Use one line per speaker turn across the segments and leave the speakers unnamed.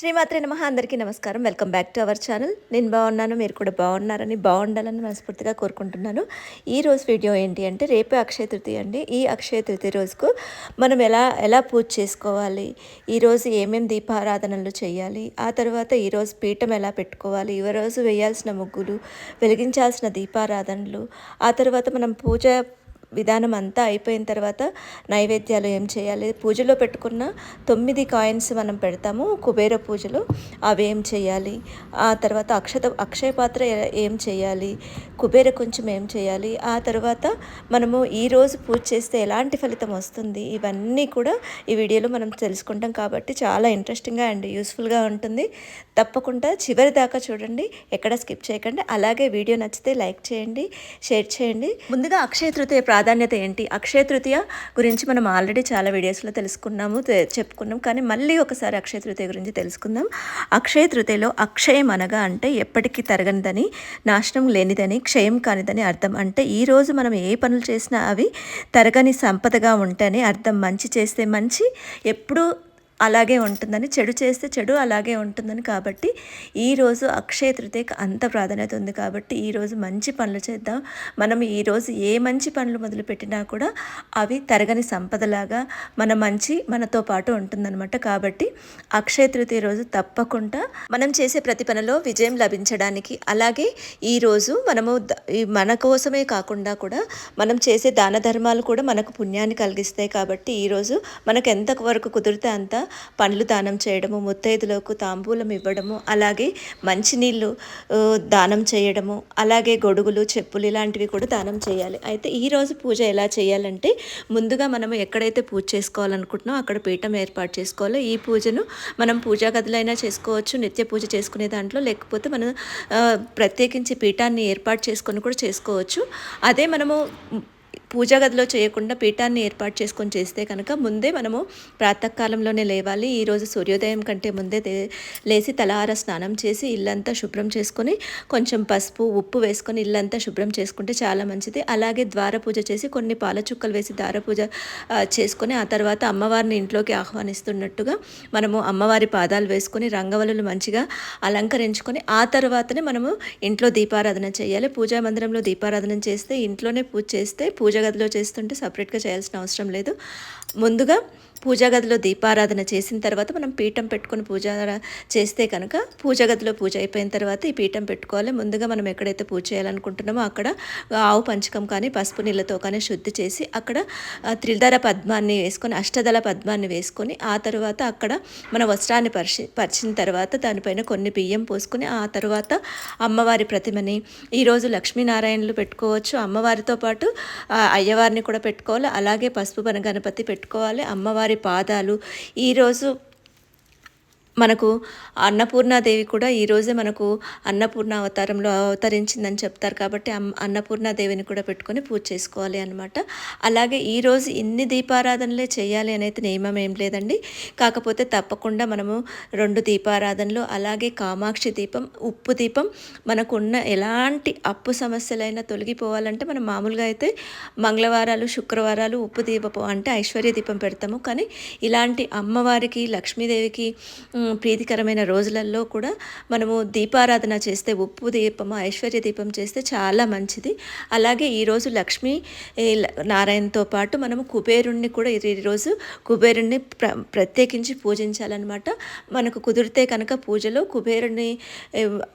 శ్రీమాత్రి నమ అందరికీ నమస్కారం. Welcome back to our channel నేను బాగున్నాను మీరు కూడా బాగున్నారని బాగుండాలని మనస్ఫూర్తిగా కోరుకుంటున్నాను. ఈ రోజు వీడియో ఏంటి అంటే రేపే అక్షయ తృతీయ అండి. ఈ అక్షయ తృతీయ రోజుకు మనం ఎలా ఎలా పూజ చేసుకోవాలి? ఈరోజు ఏమేమి దీపారాధనలు చేయాలి? ఆ తర్వాత ఈరోజు పీఠం ఎలా పెట్టుకోవాలి? ఈ రోజు వేయాల్సిన ముగ్గులు వెలిగించాల్సిన దీపారాధనలు ఆ తర్వాత మనం పూజ విధానం అంతా అయిపోయిన తర్వాత నైవేద్యాలు ఏం చేయాలి? పూజలో పెట్టుకున్న తొమ్మిది కాయిన్స్ మనం పెడతాము కుబేర పూజలో. అవి ఏం చేయాలి? ఆ తర్వాత అక్షత అక్షయ పాత్ర ఏం చేయాలి? కుబేర కొంచెం ఏం చేయాలి? ఆ తర్వాత మనము ఈరోజు పూజ చేస్తే ఎలాంటి ఫలితం వస్తుంది? ఇవన్నీ కూడా ఈ వీడియోలో మనం తెలుసుకుంటాం కాబట్టి చాలా ఇంట్రెస్టింగ్గా అండ్ యూస్ఫుల్గా ఉంటుంది. తప్పకుండా చివరి దాకా చూడండి. ఎక్కడ స్కిప్ చేయకండి. అలాగే వీడియో నచ్చితే లైక్ చేయండి షేర్ చేయండి. ముందుగా అక్షయ తృతీయ ప్రాధాన్యత ఏంటి? అక్షయ తృతీయ గురించి మనం ఆల్రెడీ చాలా వీడియోస్లో తెలుసుకున్నాము చెప్పుకున్నాం. కానీ మళ్ళీ ఒకసారి అక్షయ తృతీయ గురించి తెలుసుకుందాం. అక్షయ తృతీయలో అక్షయం అనగా అంటే ఎప్పటికీ తరగనిదని నాశనం లేనిదని క్షయం కానిదని అర్థం. అంటే ఈరోజు మనం ఏ పనులు చేసినా అవి తరగని సంపదగా ఉంటేనే అర్థం. మంచి చేస్తే మంచి ఎప్పుడూ అలాగే ఉంటుందని చెడు చేస్తే చెడు అలాగే ఉంటుందని కాబట్టి ఈరోజు అక్షయ తృతీయకు అంత ప్రాధాన్యత ఉంది కాబట్టి ఈరోజు మంచి పనులు చేద్దాం. మనం ఈరోజు ఏ మంచి పనులు మొదలుపెట్టినా కూడా అవి తరగని సంపదలాగా మన మంచి మనతో పాటు ఉంటుందన్నమాట. కాబట్టి అక్షయ తృతీయ రోజు తప్పకుండా మనం చేసే ప్రతి పనిలో విజయం లభించడానికి అలాగే ఈరోజు మనము మన కోసమే కాకుండా కూడా మనం చేసే దాన ధర్మాలు కూడా మనకు పుణ్యాన్ని కలిగిస్తాయి కాబట్టి ఈరోజు మనకు ఎంత వరకు కుదిరితే అంత పండ్లు దానం చేయడము ముత్తైదులకు తాంబూలం ఇవ్వడము అలాగే మంచినీళ్ళు దానం చేయడము అలాగే గొడుగులు చెప్పులు ఇలాంటివి కూడా దానం చేయాలి. అయితే ఈరోజు పూజ ఎలా చేయాలంటే ముందుగా మనం ఎక్కడైతే పూజ చేసుకోవాలనుకుంటున్నామో అక్కడ పీఠం ఏర్పాటు చేసుకోవాలి. ఈ పూజను మనం పూజా గదులైనా చేసుకోవచ్చు నిత్య పూజ చేసుకునే దాంట్లో లేకపోతే మనం ప్రత్యేకించి పీఠాన్ని ఏర్పాటు చేసుకొని కూడా చేసుకోవచ్చు. అదే మనము పూజా గదిలో చేయకుండా పీఠాన్ని ఏర్పాటు చేసుకొని చేస్తే కనుక ముందే మనము ప్రాతకాలంలోనే లేవాలి. ఈరోజు సూర్యోదయం కంటే ముందే లేచి తలహార స్నానం చేసి ఇల్లంతా శుభ్రం చేసుకొని కొంచెం పసుపు ఉప్పు వేసుకొని ఇల్లంతా శుభ్రం చేసుకుంటే చాలా మంచిది. అలాగే ద్వార పూజ చేసి కొన్ని పాల చుక్కలు వేసి ద్వార పూజ చేసుకొని ఆ తర్వాత అమ్మవారిని ఇంట్లోకి ఆహ్వానిస్తున్నట్టుగా మనము అమ్మవారి పాదాలు వేసుకొని రంగవల్లులు మంచిగా అలంకరించుకొని ఆ తర్వాతనే మనము ఇంట్లో దీపారాధన చేయాలి. పూజా మందిరంలో దీపారాధన చేస్తే ఇంట్లోనే పూజ చేస్తే పూజ గదిలో చేస్తుంటే సపరేట్గా చేయాల్సిన అవసరం లేదు. ముందుగా పూజా గదిలో దీపారాధన చేసిన తర్వాత మనం పీఠం పెట్టుకొని పూజ చేస్తే కనుక పూజా గదిలో పూజ అయిపోయిన తర్వాత ఈ పీఠం పెట్టుకోవాలి. ముందుగా మనం ఎక్కడైతే పూజ చేయాలనుకుంటున్నామో అక్కడ ఆవు పంచకం కానీ పసుపు నీళ్ళతో కానీ శుద్ధి చేసి అక్కడ ఆ, పద్మాన్ని వేసుకొని అష్టదళ పద్మాన్ని వేసుకొని ఆ తర్వాత అక్కడ మన వస్త్రాన్ని పరిచి పరిచిన తర్వాత దానిపైన కొన్ని బియ్యం పోసుకొని ఆ తర్వాత అమ్మవారి ప్రతిమని ఈరోజు లక్ష్మీనారాయణలు పెట్టుకోవచ్చు. అమ్మవారితో పాటు అయ్యవారిని కూడా పెట్టుకోవాలి. అలాగే పసుపు పన గణపతి పెట్టుకోవాలి. అమ్మవారి పాదాలు. ఈరోజు మనకు అన్నపూర్ణాదేవి కూడా ఈరోజే మనకు అన్నపూర్ణ అవతారంలో అవతరించిందని చెప్తారు కాబట్టి అన్నపూర్ణాదేవిని కూడా పెట్టుకొని పూజ చేసుకోవాలి అనమాట అలాగే ఈరోజు ఇన్ని దీపారాధనలే చేయాలి అనేది నియమం ఏం లేదండి. కాకపోతే తప్పకుండా మనము రెండు దీపారాధనలు అలాగే కామాక్షి దీపం ఉప్పు దీపం మనకు ఉన్న ఎలాంటి అప్పు సమస్యలైనా తొలగిపోవాలంటే మనం మామూలుగా అయితే మంగళవారాలు శుక్రవారాలు ఉప్పు దీపం అంటే ఐశ్వర్య దీపం పెడతాము. కానీ ఇలాంటి అమ్మవారికి లక్ష్మీదేవికి ప్రీతికరమైన రోజులలో కూడా మనము దీపారాధన చేస్తే ఉప్పు దీపం ఐశ్వర్య దీపం చేస్తే చాలా మంచిది. అలాగే ఈరోజు లక్ష్మీ ల- నారాయణతో పాటు మనము కుబేరుణ్ణి కూడా ఈరోజు కుబేరుణ్ణి ప్ర ప్రత్యేకించి పూజించాలన్నమాట. మనకు కుదిరితే కనుక పూజలో కుబేరుని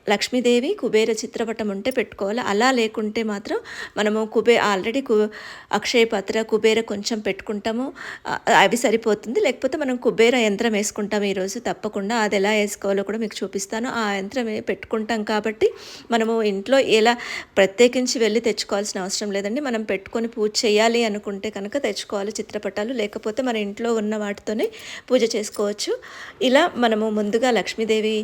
లక్ష్మీదేవి కుబేర చిత్రపటం ఉంటే పెట్టుకోవాలి. అలా లేకుంటే మాత్రం మనము కుబే ఆల్రెడీ కు అక్షయ పాత్ర కుబేర కొంచెం పెట్టుకుంటాము. అవి సరిపోతుంది. లేకపోతే మనం కుబేర యంత్రం వేసుకుంటాము ఈరోజు తప్పకుండా. అది ఎలా వేసుకోవాలో కూడా మీకు చూపిస్తాను. ఆ యంత్రం పెట్టుకుంటాం కాబట్టి మనము ఇంట్లో ఎలా ప్రత్యేకించి వెళ్ళి తెచ్చుకోవాల్సిన అవసరం లేదండి. మనం పెట్టుకొని పూజ చేయాలి అనుకుంటే కనుక తెచ్చుకోవాలి చిత్రపటాలు. లేకపోతే మన ఇంట్లో ఉన్న వాటితోనే పూజ చేసుకోవచ్చు. ఇలా మనము ముందుగా లక్ష్మీదేవి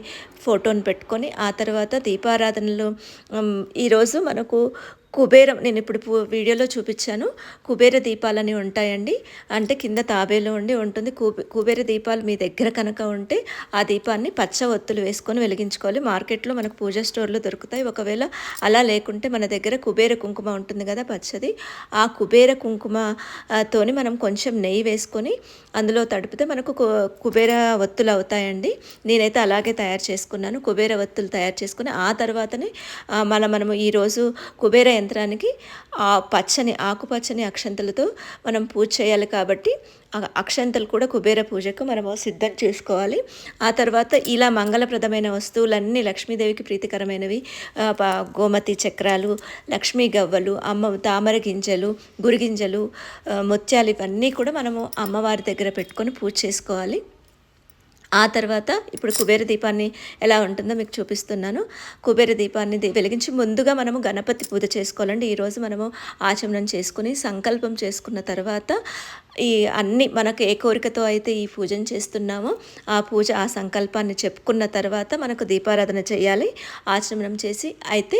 ఫోటోని పెట్టుకొని ఆ తర్వాత దీపారాధనలు ఈరోజు మనకు కుబేరం నేను ఇప్పుడు వీడియోలో చూపించాను. కుబేర దీపాలని ఉంటాయండి. అంటే కింద తాబేలో ఉండి ఉంటుంది. కుబే కుబేర దీపాలు మీ దగ్గర కనుక ఉంటే ఆ దీపాన్ని పచ్చ ఒత్తులు వేసుకొని వెలిగించుకోవాలి. మార్కెట్లో మనకు పూజ స్టోర్లో దొరుకుతాయి. ఒకవేళ అలా లేకుంటే మన దగ్గర కుబేర కుంకుమ ఉంటుంది కదా పచ్చది. ఆ కుబేర కుంకుమతోని మనం కొంచెం నెయ్యి వేసుకొని అందులో తడిపితే మనకు కు- కుబేర ఒత్తులు అవుతాయండి. నేనైతే అలాగే తయారు చేసుకున్నాను. కుబేర ఒత్తులు తయారు చేసుకుని ఆ తర్వాతనే మన మనము ఈరోజు కుబేర యంత్రానికి ఆ పచ్చని ఆకుపచ్చని అక్షంతలతో మనం పూజ చేయాలి కాబట్టి ఆ అక్షంతలు కూడా కుబేర పూజకు మనము సిద్ధం చేసుకోవాలి. ఆ తర్వాత ఇలా మంగళప్రదమైన వస్తువులన్నీ లక్ష్మీదేవికి ప్రీతికరమైనవి గోమతి చక్రాలు లక్ష్మీ గవ్వలు అమ్మ తామర గింజలు గురిగింజలు ముత్యాలు ఇవన్నీ కూడా మనము అమ్మవారి దగ్గర పెట్టుకొని పూజ చేసుకోవాలి. ఆ తర్వాత ఇప్పుడు కుబేర దీపాన్ని ఎలా ఉంటుందో మీకు చూపిస్తున్నాను. కుబేర దీపాన్ని వెలిగించి ముందుగా మనము గణపతి పూజ చేసుకోవాలండి. ఈరోజు మనము ఆచమనం చేసుకుని సంకల్పం చేసుకున్న తర్వాత ఈ అన్ని మనకు ఏ కోరికతో అయితే ఈ పూజను చేస్తున్నామో ఆ పూజ ఆ సంకల్పాన్ని చెప్పుకున్న తర్వాత మనకు దీపారాధన చేయాలి ఆచమనం చేసి. అయితే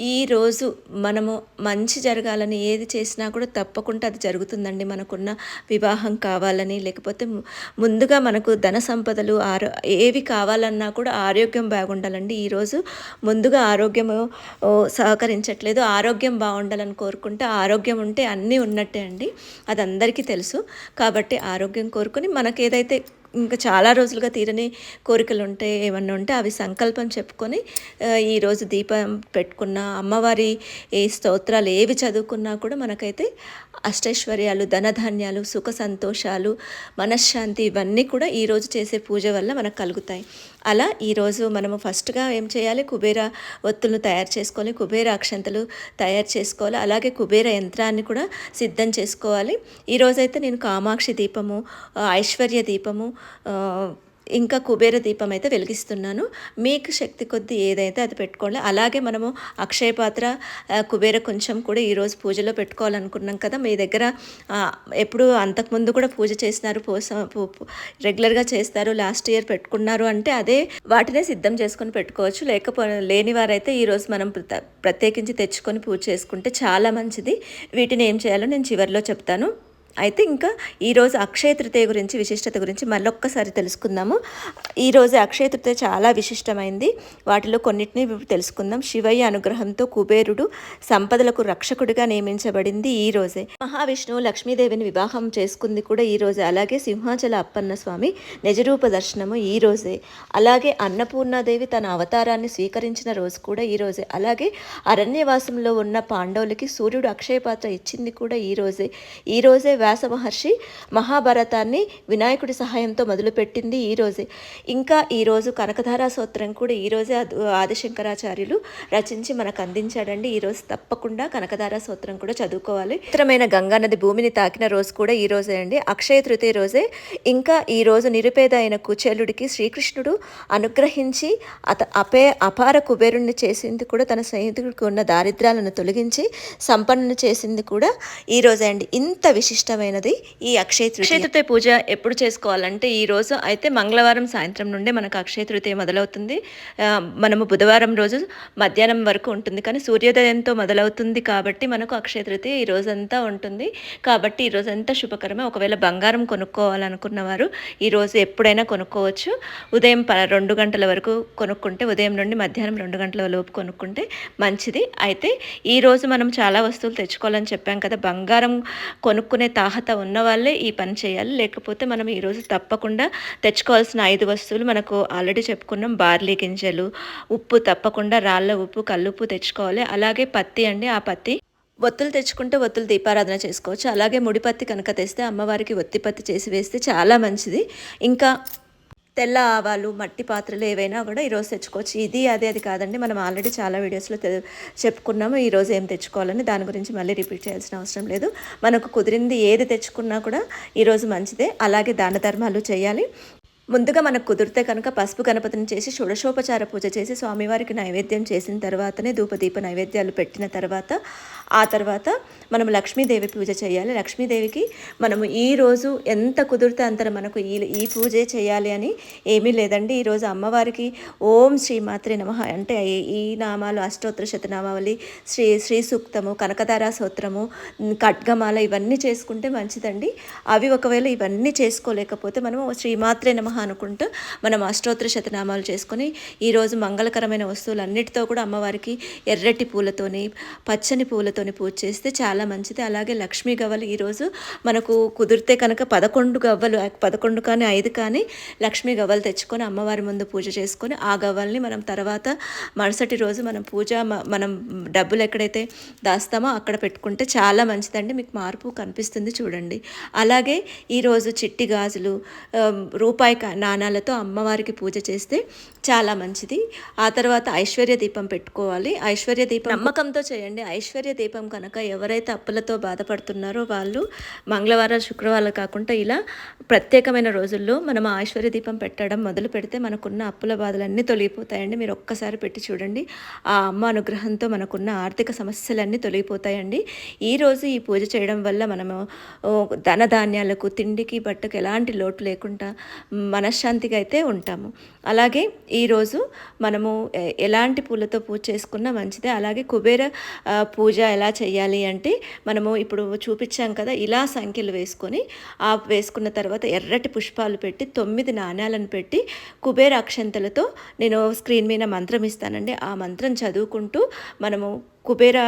ఈరోజు మనము మంచి జరగాలని ఏది చేసినా కూడా తప్పకుండా అది జరుగుతుందండి. మనకున్న వివాహం కావాలని లేకపోతే ముందుగా మనకు ధన సంపదలు ఆరో ఏవి కావాలన్నా కూడా ఆరోగ్యం బాగుండాలండి. ఈరోజు ముందుగా ఆరోగ్యము సహకరించట్లేదు. ఆరోగ్యం బాగుండాలని కోరుకుంటే ఆరోగ్యం ఉంటే అన్నీ ఉన్నట్టే అండి. అది అందరికీ తెలుసు కాబట్టి ఆరోగ్యం కోరుకొని మనకు ఏదైతే ఇంకా చాలా రోజులుగా తీరని కోరికలు ఉంటే ఏమన్నా ఉంటే అవి సంకల్పం చెప్పుకొని ఈరోజు దీపం పెట్టుకున్న అమ్మవారి ఈ స్తోత్రాలు ఏవి చదువుకున్నా కూడా మనకైతే అష్టైశ్వర్యాలు ధనధాన్యాలు సుఖ సంతోషాలు మనశ్శాంతి ఇవన్నీ కూడా ఈరోజు చేసే పూజ వల్ల మనకు కలుగుతాయి. అలా ఈరోజు మనము ఫస్ట్గా ఏం చేయాలి? కుబేర ఒత్తులను తయారు చేసుకోవాలి. కుబేర అక్షంతలు తయారు చేసుకోవాలి. అలాగే కుబేర యంత్రాన్ని కూడా సిద్ధం చేసుకోవాలి. ఈరోజైతే నేను కామాక్షి దీపము ఐశ్వర్య దీపము ఇంకా కుబేర దీపం అయితే వెలిగిస్తున్నాను. మీకు శక్తి కొద్దీ ఏదైతే అది పెట్టుకోవాలి అలాగే మనము అక్షయ పాత్ర కుబేర కొంచెం కూడా ఈరోజు పూజలో పెట్టుకోవాలనుకున్నాం కదా మీ దగ్గర ఎప్పుడు అంతకుముందు కూడా పూజ చేసినారు రెగ్యులర్గా చేస్తారు లాస్ట్ ఇయర్ పెట్టుకున్నారు అంటే అదే వాటినే సిద్ధం చేసుకొని పెట్టుకోవచ్చు. లేకపో లేని వారైతే ఈరోజు మనం ప్రత్యేకించి తెచ్చుకొని పూజ చేసుకుంటే చాలా మంచిది. వీటిని ఏం చేయాలో నేను చివరిలో చెప్తాను. అయితే ఇంకా ఈరోజు అక్షయ తృతీయ గురించి విశిష్టత గురించి మళ్ళొక్కసారి తెలుసుకుందాము. ఈరోజు అక్షయ తృతీయ చాలా విశిష్టమైంది. వాటిలో కొన్నిటిని తెలుసుకుందాం. శివయ్య అనుగ్రహంతో కుబేరుడు సంపదలకు రక్షకుడిగా నియమించబడింది ఈ రోజే. మహావిష్ణువు లక్ష్మీదేవిని వివాహం చేసుకుంది కూడా ఈ రోజే. అలాగే సింహాచల అప్పన్న స్వామి నిజరూప దర్శనము ఈ రోజే. అలాగే అన్నపూర్ణాదేవి తన అవతారాన్ని స్వీకరించిన రోజు కూడా ఈ రోజే. అలాగే అరణ్యవాసంలో ఉన్న పాండవులకి సూర్యుడు అక్షయ పాత్ర ఇచ్చింది కూడా ఈ రోజే. ఈ రోజే వ్యాస మహర్షి మహాభారతాన్ని వినాయకుడి సహాయంతో మొదలుపెట్టింది ఈ రోజే. ఇంకా ఈ రోజు కనకధారా సూత్రం కూడా ఈ రోజే ఆదిశంకరాచార్యులు రచించి మనకు అందించాడండి. ఈ రోజు తప్పకుండా కనకధారా సూత్రం కూడా చదువుకోవాలి. పవిత్రమైన గంగా నది భూమిని తాకిన రోజు కూడా ఈ రోజే అండి. అక్షయ తృతీయ రోజే. ఇంకా ఈ రోజు నిరుపేద అయిన కుచేలుడికి శ్రీకృష్ణుడు అనుగ్రహించి అత అపే అపార కుబేరుణ్ణి చేసింది కూడా తన స్నేహితుడికి ఉన్న దారిద్ర్యాలను తొలగించి సంపన్నుని చేసింది కూడా ఈ రోజే అండి. ఇంత విశిష్ట ఇష్టమైనది ఈ అక్షయ తృతీయ. అక్షయ తృతీయ పూజ ఎప్పుడు చేసుకోవాలంటే ఈ రోజు అయితే మంగళవారం సాయంత్రం నుండే మనకు అక్షయ తృతీయ మొదలవుతుంది. మనము బుధవారం రోజు మధ్యాహ్నం వరకు ఉంటుంది. కానీ సూర్యోదయంతో మొదలవుతుంది కాబట్టి మనకు అక్షయ తృతీయ ఈ రోజంతా ఉంటుంది. కాబట్టి ఈ రోజంతా శుభకరమే. ఒకవేళ బంగారం కొనుక్కోవాలనుకున్న వారు ఈ రోజు ఎప్పుడైనా కొనుక్కోవచ్చు. ఉదయం ప రెండు గంటల వరకు కొనుక్కుంటే ఉదయం నుండి మధ్యాహ్నం రెండు గంటల లోపు కొనుక్కుంటే మంచిది. అయితే ఈ రోజు మనం చాలా వస్తువులు తెచ్చుకోవాలని చెప్పాం కదా. బంగారం కొనుక్కునే తాహత ఉన్న వాళ్ళే ఈ పని చేయాలి. లేకపోతే మనం ఈరోజు తప్పకుండా తెచ్చుకోవాల్సిన ఐదు వస్తువులు మనకు ఆల్రెడీ చెప్పుకున్నాం. బార్లీ గింజలు ఉప్పు తప్పకుండా రాళ్ళ ఉప్పు కల్లుప్పు తెచ్చుకోవాలి. అలాగే పత్తి అండి ఆ పత్తి ఒత్తులు తెచ్చుకుంటే ఒత్తులు దీపారాధన చేసుకోవచ్చు. అలాగే ముడిపత్తి కనుక తెస్తే అమ్మవారికి ఒత్తిపత్తి చేసి వేస్తే చాలా మంచిది. ఇంకా తెల్ల ఆవాలు మట్టి పాత్రలు ఏవైనా కూడా ఈరోజు తెచ్చుకోవచ్చు. ఇది అది అది కాదండి. మనం ఆల్రెడీ చాలా వీడియోస్లో చెప్పుకున్నాము. ఈరోజు ఏం తెచ్చుకోవాలని దాని గురించి మళ్ళీ రిపీట్ చేయాల్సిన అవసరం లేదు. మనకు కుదిరింది ఏది తెచ్చుకున్నా కూడా ఈరోజు మంచిదే. అలాగే దాన ధర్మాలు చేయాలి. ముందుగా మనకు కుదిరితే కనుక పసుపు గణపతిని చేసి షోడశోపచార పూజ చేసి స్వామివారికి నైవేద్యం చేసిన తర్వాతనే ధూపదీప నైవేద్యాలు పెట్టిన తర్వాత ఆ తర్వాత మనం లక్ష్మీదేవి పూజ చేయాలి. లక్ష్మీదేవికి మనము ఈ రోజు ఎంత కుదిరితే అంత మనకు ఈ ఈ పూజే చేయాలి అని ఏమీ లేదండి. ఈరోజు అమ్మవారికి ఓం శ్రీమాత్రే నమ అంటే ఈ- నామాలు అష్టోత్తర శతనామావళి శ్రీ శ్రీ సూక్తము కనకదార సూత్రము ఖడ్గమాల ఇవన్నీ చేసుకుంటే మంచిదండి. అవి ఒకవేళ ఇవన్నీ చేసుకోలేకపోతే మనము శ్రీమాత్రే నమ అనుకుంటూ మనం అష్టోత్తర శతనామాలు చేసుకొని ఈరోజు మంగళకరమైన వస్తువులన్నిటితో కూడా అమ్మవారికి ఎర్రటి పూలతోని పచ్చని పూలతోని పూజ చేస్తే చాలా మంచిది. అలాగే లక్ష్మీ గవ్వలు ఈరోజు మనకు కుదిరితే కనుక పదకొండు గవ్వలు పదకొండు కానీ ఐదు కానీ లక్ష్మీ గవ్వలు తెచ్చుకొని అమ్మవారి ముందు పూజ చేసుకొని ఆ గవ్వల్ని మనం తర్వాత మరుసటి రోజు మనం పూజ మనం డబ్బులు ఎక్కడైతే దాస్తామో అక్కడ పెట్టుకుంటే చాలా మంచిదండి. మీకు మార్పు కనిపిస్తుంది చూడండి. అలాగే ఈరోజు చిట్టి గాజులు రూపాయి నాణాలతో అమ్మవారికి పూజ చేస్తే చాలా మంచిది. ఆ తర్వాత ఐశ్వర్య దీపం పెట్టుకోవాలి. ఐశ్వర్య దీపం నమ్మకంతో చేయండి. ఐశ్వర్య దీపం కనుక ఎవరైతే అప్పులతో బాధపడుతున్నారో వాళ్ళు మంగళవారాలు శుక్రవారాలు కాకుండా ఇలా ప్రత్యేకమైన రోజుల్లో మనం ఐశ్వర్య దీపం పెట్టడం మొదలు పెడితే మనకున్న అప్పుల బాధలన్నీ తొలగిపోతాయండి. మీరు ఒక్కసారి పెట్టి చూడండి. ఆ అమ్మ అనుగ్రహంతో మనకున్న ఆర్థిక సమస్యలన్నీ తొలగిపోతాయండి. ఈ రోజు ఈ పూజ చేయడం వల్ల మనము ధనధాన్యాలకు తిండికి బట్టకు ఎలాంటి లోటు లేకుండా మనశ్శాంతిగా అయితే ఉంటాము. అలాగే ఈరోజు మనము ఎలాంటి పూలతో పూజ చేసుకున్నా మంచిదే. అలాగే కుబేర పూజ ఎలా చేయాలి అంటే మనము ఇప్పుడు చూపించాం కదా ఇలా సంఖ్యలు వేసుకొని ఆ వేసుకున్న తర్వాత ఎర్రటి పుష్పాలు పెట్టి తొమ్మిది నాణ్యాలను పెట్టి కుబేర అక్షంతలతో నేను స్క్రీన్ మీద మంత్రం ఇస్తానండి. ఆ మంత్రం చదువుకుంటూ మనము కుబేర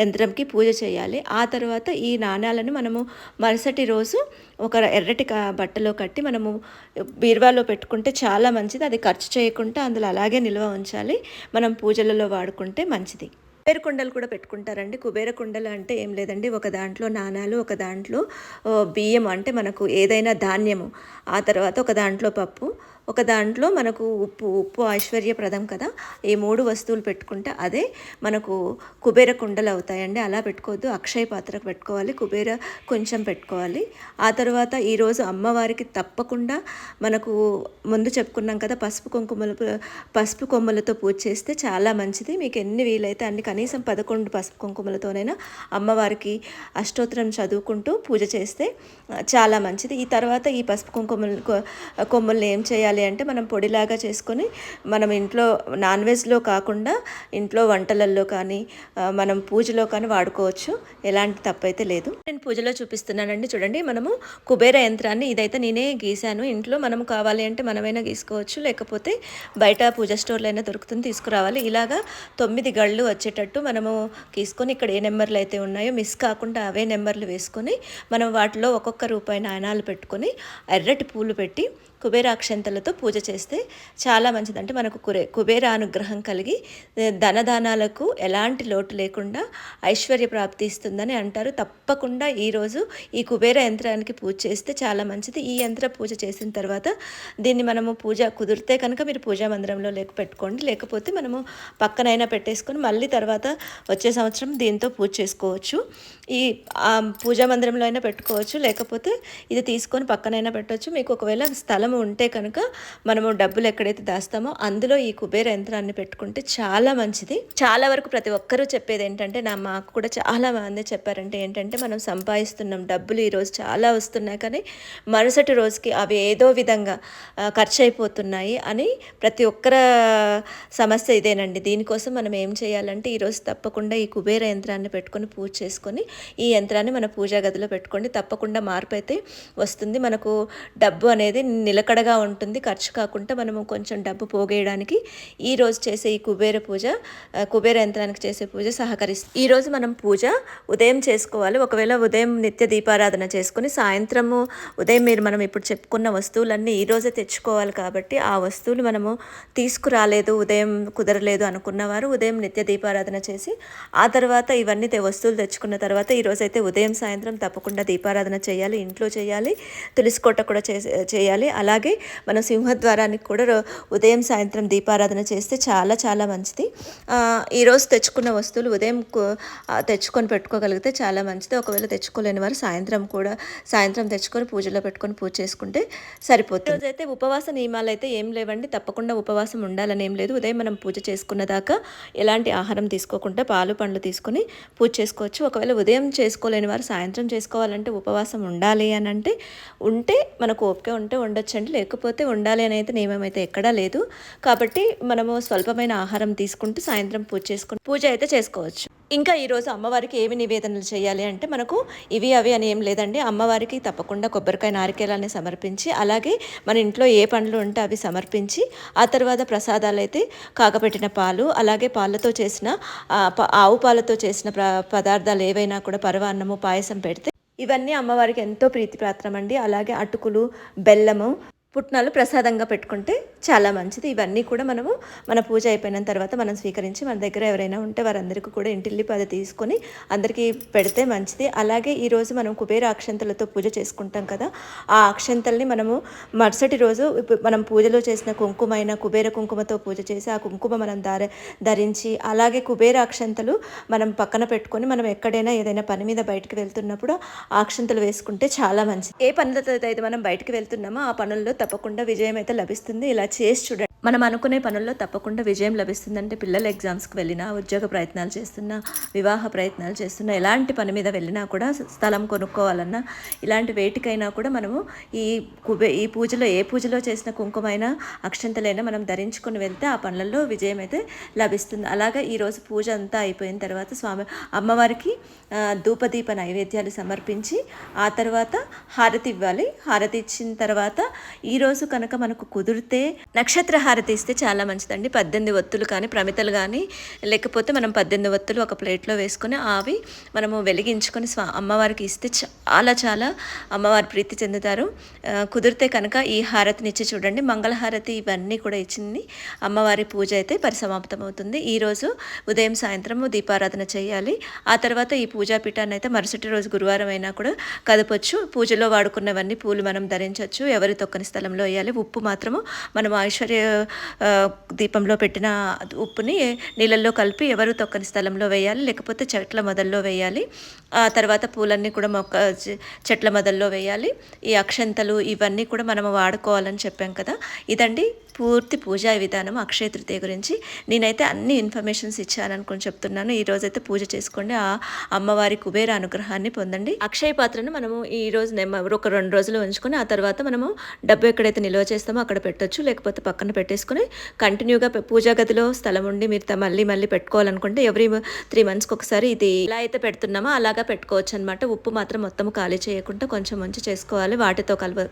యంత్రంకి పూజ చేయాలి. ఆ తర్వాత ఈ నాణ్యాలను మనము మరుసటి రోజు ఒక ఎర్రటి బట్టలో కట్టి మనము బీరువాలో పెట్టుకుంటే చాలా మంచిది. అది ఖర్చు చేయకుండా అందులో అలాగే నిల్వ ఉంచాలి. మనం పూజలలో వాడుకుంటే మంచిది. కుబేర కుండలు కూడా పెట్టుకుంటారండి. కుబేర కుండలు అంటే ఏం లేదండి. ఒక దాంట్లో నాణాలు ఒక దాంట్లో బియ్యం అంటే మనకు ఏదైనా ధాన్యము. ఆ తర్వాత ఒక దాంట్లో పప్పు ఒక దాంట్లో మనకు ఉప్పు ఉప్పు ఐశ్వర్యప్రదం కదా. ఈ మూడు వస్తువులు పెట్టుకుంటే అదే మనకు కుబేర కుండలు అవుతాయండి. అలా పెట్టుకోవద్దు. అక్షయ పాత్రకు పెట్టుకోవాలి. కుబేర కొంచెం పెట్టుకోవాలి. ఆ తర్వాత ఈరోజు అమ్మవారికి తప్పకుండా మనకు ముందు చెప్పుకున్నాం కదా పసుపు కుంకుమలు పసుపు కొమ్మలతో పూజ చేస్తే చాలా మంచిది. మీకు ఎన్ని వీలైతే అన్ని కనీసం పదకొండు పసుపు కుంకుమలతోనైనా అమ్మవారికి అష్టోత్తరం చదువుకుంటూ పూజ చేస్తే చాలా మంచిది. ఈ తర్వాత ఈ పసుపు కుంకుమలు కొ- ఏం చేయాలి? అంటే మనం పొడిలాగా చేసుకొని మనం ఇంట్లో నాన్ వెజ్లో కాకుండా ఇంట్లో వంటలల్లో కానీ మనం పూజలో కానీ వాడుకోవచ్చు. ఎలాంటి తప్పైతే లేదు. నేను పూజలో చూపిస్తున్నానండి. చూడండి మనము కుబేర యంత్రాన్ని ఇదైతే నేనే గీశాను. ఇంట్లో మనం కావాలి అంటే మనమైనా గీసుకోవచ్చు. లేకపోతే బయట పూజ స్టోర్లో అయినా దొరుకుతుంది తీసుకురావాలి. ఇలాగా తొమ్మిది గళ్ళు వచ్చేటట్టు మనము గీసుకొని ఇక్కడ ఏ నెంబర్లు అయితే ఉన్నాయో మిస్ కాకుండా అవే నెంబర్లు వేసుకొని మనం వాటిలో ఒక్కొక్క రూపాయి నాణాలు పెట్టుకొని ఎర్రటి పూలు పెట్టి కుబేరాక్షంతలతో పూజ చేస్తే చాలా మంచిది అంటే మనకు కురే కుబేర అనుగ్రహం కలిగి ధనదానాలకు ఎలాంటి లోటు లేకుండా ఐశ్వర్య ప్రాప్తి ఇస్తుందని అంటారు. తప్పకుండా ఈరోజు ఈ కుబేర యంత్రానికి పూజ చేస్తే చాలా మంచిది. ఈ యంత్ర పూజ చేసిన తర్వాత దీన్ని మనము పూజ కుదిరితే కనుక మీరు పూజా మందిరంలో లేక పెట్టుకోండి. లేకపోతే మనము పక్కనైనా పెట్టేసుకొని మళ్ళీ తర్వాత వచ్చే సంవత్సరం దీంతో పూజ చేసుకోవచ్చు. ఈ పూజా మందిరంలో అయినా పెట్టుకోవచ్చు. లేకపోతే ఇది తీసుకొని పక్కనైనా పెట్టవచ్చు మీకు ఒకవేళ స్థలం ఉంటే కనుక మనము డబ్బులు ఎక్కడైతే దాస్తామో అందులో ఈ కుబేర యంత్రాన్ని పెట్టుకుంటే చాలా మంచిది. చాలా వరకు ప్రతి ఒక్కరూ చెప్పేది ఏంటంటే నా మాకు కూడా చాలా మంది చెప్పారంటే ఏంటంటే మనం సంపాదిస్తున్నాం డబ్బులు ఈరోజు చాలా వస్తున్నాయి కానీ మరుసటి రోజుకి అవి ఏదో విధంగా ఖర్చు అయిపోతున్నాయి అని ప్రతి ఒక్కర సమస్య ఇదేనండి. దీనికోసం మనం ఏం చేయాలంటే ఈరోజు తప్పకుండా ఈ కుబేర యంత్రాన్ని పెట్టుకొని పూజ చేసుకొని ఈ యంత్రాన్ని మన పూజా గదిలో పెట్టుకోండి. తప్పకుండా మార్పు అయితే వస్తుంది. మనకు డబ్బు అనేది నిలకడగా ఉంటుంది. ఖర్చు కాకుండా మనము కొంచెం డబ్బు పోగేయడానికి ఈ రోజు చేసే ఈ కుబేర పూజ కుబేర యంత్రానికి చేసే పూజ సహకరిస్తుంది. ఈ రోజు మనం పూజ ఉదయం చేసుకోవాలి. ఒకవేళ ఉదయం నిత్య దీపారాధన చేసుకుని సాయంత్రము ఉదయం మీరు మనం ఇప్పుడు చెప్పుకున్న వస్తువులన్నీ ఈ రోజే తెచ్చుకోవాలి కాబట్టి ఆ వస్తువులు మనము తీసుకురాలేదు ఉదయం కుదరలేదు అనుకున్నవారు ఉదయం నిత్య దీపారాధన చేసి ఆ తర్వాత ఇవన్నీ వస్తువులు తెచ్చుకున్న తర్వాత ఈరోజు అయితే ఉదయం సాయంత్రం తప్పకుండా దీపారాధన చేయాలి ఇంట్లో చేయాలి తులసి కోట కూడా చేసే- చేయాలి. అలాగే మనం సింహద్వారానికి కూడా రో- ఉదయం సాయంత్రం దీపారాధన చేస్తే చాలా చాలా మంచిది. ఈరోజు తెచ్చుకున్న వస్తువులు ఉదయం తెచ్చుకొని పెట్టుకోగలిగితే చాలా మంచిది. ఒకవేళ తెచ్చుకోలేని వారు సాయంత్రం కూడా సాయంత్రం తెచ్చుకొని పూజలో పెట్టుకొని పూజ చేసుకుంటే సరిపోతుంది. రోజు అయితే ఉపవాస నియమాలు అయితే ఏం లేవండి. తప్పకుండా ఉపవాసం ఉండాలని ఏం లేదు. ఉదయం మనం పూజ చేసుకున్న దాకా ఎలాంటి ఆహారం తీసుకోకుండా పాలు పండ్లు తీసుకొని పూజ చేసుకోవచ్చు. ఒకవేళ ఉదయం చేసుకోలేని వారు సాయంత్రం చేసుకోవాలంటే ఉపవాసం ఉండాలి అని అంటే ఉంటే మనకు ఓపిక ఉంటే ఉండొచ్చండి లేకపోతే ఉండాలి అని అయితే నియమం అయితే ఎక్కడా లేదు. కాబట్టి మనము స్వల్పమైన ఆహారం తీసుకుంటూ సాయంత్రం పూజ చేసుకుని పూజ అయితే చేసుకోవచ్చు. ఇంకా ఈరోజు అమ్మవారికి ఏమి నివేదనలు చేయాలి అంటే మనకు ఇవి అవి అని ఏం లేదండి. అమ్మవారికి తప్పకుండా కొబ్బరికాయ నారికేలాన్ని సమర్పించి అలాగే మన ఇంట్లో ఏ పండ్లు ఉంటే అవి సమర్పించి ఆ తర్వాత ప్రసాదాలు అయితే కాగపెట్టిన పాలు అలాగే పాలతో చేసిన ఆవు పాలతో చేసిన ప్ర పదార్థాలు ఏవైనా కూడా పరవాన్నము పాయసం పెడితే ఇవన్నీ అమ్మవారికి ఎంతో ప్రీతిపాత్రం అండి అలాగే అటుకులు బెల్లము పుట్నాలు ప్రసాదంగా పెట్టుకుంటే చాలా మంచిది. ఇవన్నీ కూడా మనము మన పూజ అయిపోయిన తర్వాత మనం స్వీకరించి మన దగ్గర ఎవరైనా ఉంటే వారందరికీ కూడా ఇంటిల్లి పద తీసుకొని అందరికీ పెడితే మంచిది. అలాగే ఈరోజు మనం కుబేర అక్షంతలతో పూజ చేసుకుంటాం కదా ఆ అక్షంతల్ని మనము మరుసటి రోజు ఇప్పుడు మనం పూజలో చేసిన కుంకుమైన కుబేర కుంకుమతో పూజ చేసి ఆ కుంకుమ మనం దారి ధరించి అలాగే కుబేర అక్షంతలు మనం పక్కన పెట్టుకొని మనం ఎక్కడైనా ఏదైనా పని మీద బయటకు వెళ్తున్నప్పుడు ఆ అక్షంతలు వేసుకుంటే చాలా మంచిది. ఏ పనులతో అయితే మనం బయటకు వెళ్తున్నామో ఆ పనుల్లో తప్పకుండా విజయం అయితే లభిస్తుంది. ఇలా చేసి చూడండి. మనం అనుకునే పనుల్లో తప్పకుండా విజయం లభిస్తుందంటే పిల్లల ఎగ్జామ్స్కి వెళ్ళినా ఉద్యోగ ప్రయత్నాలు చేస్తున్నా వివాహ ప్రయత్నాలు చేస్తున్నా ఎలాంటి పని మీద వెళ్ళినా కూడా స్థలం కొనుక్కోవాలన్నా ఇలాంటి వేటికైనా కూడా మనము ఈ కుబే ఈ పూజలో ఏ పూజలో చేసిన కుంకుమైనా అక్షంతలైనా మనం ధరించుకొని వెళ్తే ఆ పనులలో విజయం అయితే లభిస్తుంది. అలాగే ఈరోజు పూజ అంతా అయిపోయిన తర్వాత స్వామి అమ్మవారికి ధూపదీప నైవేద్యాలు సమర్పించి ఆ తర్వాత హారతి ఇవ్వాలి. హారతి ఇచ్చిన తర్వాత ఈరోజు కనుక మనకు కుదిరితే నక్షత్ర హారతి ఇస్తే చాలా మంచిదండి. పద్దెనిమిది ఒత్తులు కానీ ప్రమితలు కానీ లేకపోతే మనం పద్దెనిమిది ఒత్తులు ఒక ప్లేట్లో వేసుకొని అవి మనము వెలిగించుకొని స్వా అమ్మవారికి ఇస్తే చాలా చాలా అమ్మవారి ప్రీతి చెందుతారు. కుదిరితే కనుక ఈ హారతిని ఇచ్చి చూడండి. మంగళహారతి ఇవన్నీ కూడా ఇచ్చింది. అమ్మవారి పూజ అయితే పరిసమాప్తం అవుతుంది ఈరోజు ఉదయం సాయంత్రము దీపారాధన చేయాలి. ఆ తర్వాత ఈ పూజా పీఠాన్ని అయితే మరుసటి రోజు గురువారం అయినా కూడా కదపొచ్చు. పూజలో వాడుకున్నవన్నీ పూలు మనం ధరించవచ్చు ఎవరి తొక్కని స్థలంలో వేయాలి. ఉప్పు మాత్రము మనం ఐశ్వర్య దీపంలో పెట్టిన ఉప్పుని నీళ్ళల్లో కలిపి ఎవరు తొక్కని స్థలంలో వేయాలి లేకపోతే చెట్ల మొదల్లో వేయాలి. ఆ తర్వాత పూలన్నీ కూడా మొక్క చెట్ల మొదల్లో వేయాలి. ఈ అక్షంతలు ఇవన్నీ కూడా మనం వాడుకోవాలని చెప్పాం కదా. ఇదండి పూర్తి పూజా విధానం అక్షయ తృతీయ గురించి. నేనైతే అన్ని ఇన్ఫర్మేషన్స్ ఇచ్చాననుకుని చెప్తున్నాను. ఈ రోజైతే పూజ చేసుకోండి. ఆ అమ్మవారి కుబేర అనుగ్రహాన్ని పొందండి. అక్షయ పాత్రను మనము ఈ రోజు ఒక రెండు రోజులు ఉంచుకొని ఆ తర్వాత మనము డబ్బు ఎక్కడైతే నిల్వ చేస్తామో అక్కడ పెట్టొచ్చు. లేకపోతే పక్కన పెట్టేసుకొని కంటిన్యూగా పూజా గదిలో స్థలం ఉండి మీరు మళ్ళీ మళ్ళీ పెట్టుకోవాలనుకుంటే ఎవ్రీ త్రీ మంత్స్కి ఒకసారి ఇది ఎలా అయితే పెడుతున్నామో అలాగా పెట్టుకోవచ్చు అనమాట ఉప్పు మాత్రం మొత్తం ఖాళీ చేయకుండా కొంచెం మంచి చేసుకోవాలి. వాటితో కలవ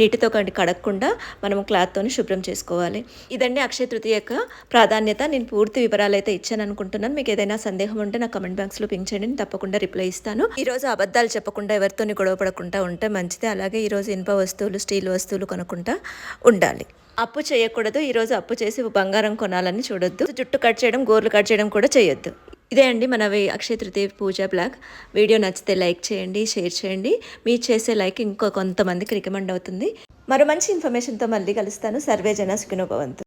నీటితో కండి కడగకుండా మనం క్లాత్తోని శుభ్రం చేసుకోవాలి. ఇదండి అక్షయ తృతీయ యొక్క ప్రాధాన్యత. నేను పూర్తి వివరాలు అయితే ఇచ్చాను అనుకుంటున్నాను మీకు ఏదైనా సందేహం ఉంటే నా కమెంట్ బాక్స్లో పింక్ చేయండి. నేను తప్పకుండా రిప్లై ఇస్తాను. ఈరోజు అబద్ధాలు చెప్పకుండా ఎవరితోని గొడవ పడకుండా ఉంటే మంచిది. అలాగే ఈ రోజు ఇనుప వస్తువులు స్టీల్ వస్తువులు కొనకుండా ఉండాలి. అప్పు చేయకూడదు. ఈరోజు అప్పు చేసి బంగారం కొనాలని చూడొద్దు. జుట్టు కట్ చేయడం గోర్లు కట్ చేయడం కూడా చేయొద్దు. ఇదే అండి మన అక్షయ తృతీయ పూజ బ్లాగ్. వీడియో నచ్చితే లైక్ చేయండి షేర్ చేయండి. మీరు చేసే లైక్ ఇంకో కొంతమందికి రికమెండ్ అవుతుంది. మరో మంచి ఇన్ఫర్మేషన్తో మళ్ళీ కలుస్తాను. సర్వే జన సుఖినోభవంతు